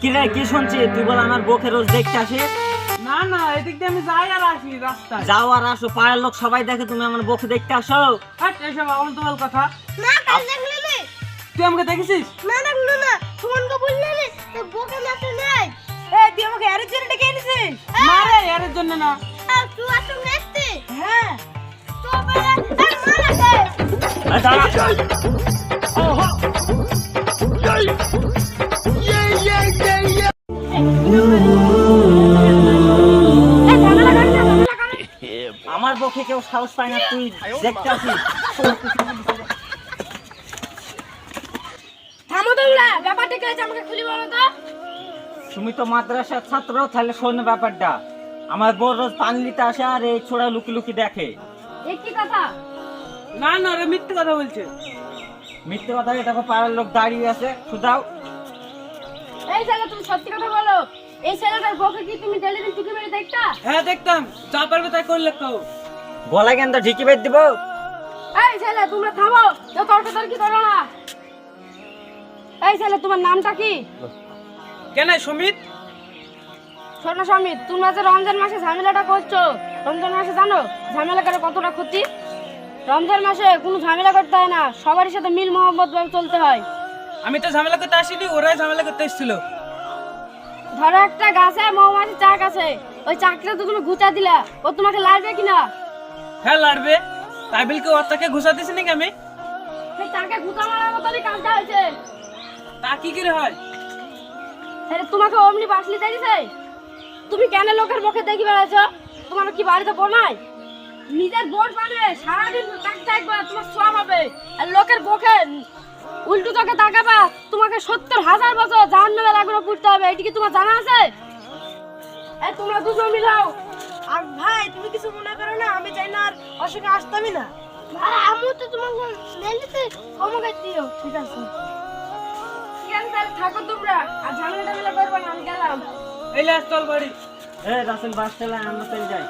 কি রে কি শুনছি তুই বল আমার বউকে রোজ দেখতে আসিস? না না এদিক দিয়ে আমি যাই আর আসি রাস্তায়। যাও আর আসো পাড়ার লোক সবাই দেখে তুমি আমার বউকে দেখতে আসো। হাট এসব আমল তোমাল কথা। না কাল দেখলে নে? তুই আমাকে দেখেছিস? না দেখল না। সুমনকে বললে নে তো নাই। এ তুই আমাকে এর জন্য ডেকে এনেছিস? মারে এর জন্য না। তুই আসো নেস্তে হ্যাঁ। তো বেলা আর মারা দে আমার বউকে কেউ সাহস পায় না তুই দেখতে আসিস। থামো তোমরা ব্যাপারটা কি হয়েছে আমাকে খুলি বলো তো? তুমি তো মাদ্রাসার ছাত্র তাহলে শোন ব্যাপারটা। আমার রোজ পানি নিতে আসে আর এই ছোড়া লুকি লুকি দেখে। এ কি কথা? না না রে মিথ্যে কথা বলছে। মিথ্যে কথা দেখো পাড়ার লোক দাঁড়িয়ে আছে। শুধাও। এই ছেলে তুমি সত্যি কথা বলো। এই ছেলেটার বউকে কি তুমি ডেলি দিন টুকি মেরে দেখতা? হ্যাঁ দেখতাম। যা পারবে তাই করলে তো গলা কেন তো ঢিকি বেদ দিব? এই ছেলে তোমরা থামো। তো তর্ক তর্কি করো না। এই ছেলে তোমার নামটা কি? কেন সুমিত? শোনো সমিত তোমরা যে রমজান মাসে ঝামেলাটা করছ রমজান মাসে জানো ঝামেলা করে কতটা ক্ষতি? রমজান মাসে কোনো ঝামেলা করতে হয় না সবারই সাথে মিল মোহাম্মদ ভাবে চলতে হয়। আমি তো ঝামেলা করতে আসিনি ওরাই ঝামেলা করতে এসেছিল। ধরো একটা গাছে মৌমাছি চাক আছে ওই চাকটা তো তুমি গুচা দিলা। ও তোমাকে লাগবে কিনা? হ্যাঁ লাড়বে। তাই বলে কি ওর তাকে ঘুষা দিছি নাকি আমি? সেই চাকে গুচা মারার মতনই কাজটা হয়েছে। তা কি করে হয়? আরে তোমাকে অমনি বাসলি দিয়েছে তুমি কেন লোকের মুখে দেখি বেড়াচ্ছ তোমার কি বাড়িতে বোনাই নিজের বোন পাবে সারাদিন তাক থাকবে তোমার সব হবে। আর লোকের মুখে উল্টো চোখে তাকাবা তোমাকে সত্তর হাজার বছর জাহান নামে লাগবে পুড়তে হবে এটি কি তোমার জানা আছে? এই তোমরা দুজন মিলাও আর ভাই তুমি কিছু মনে করো না আমি চাই না আর সঙ্গে আসতামই না। ভাই আমি তো তোমাকে আমাকে দিও ঠিক আছে। ঠিক আছে তাহলে থাকো তোমরা? আর ঝামেলা টামেলা করবে না আমি গেলাম। এই লাস চল বাড়ি। এ রাসেল বাস চালায় আমরা চলে যাই।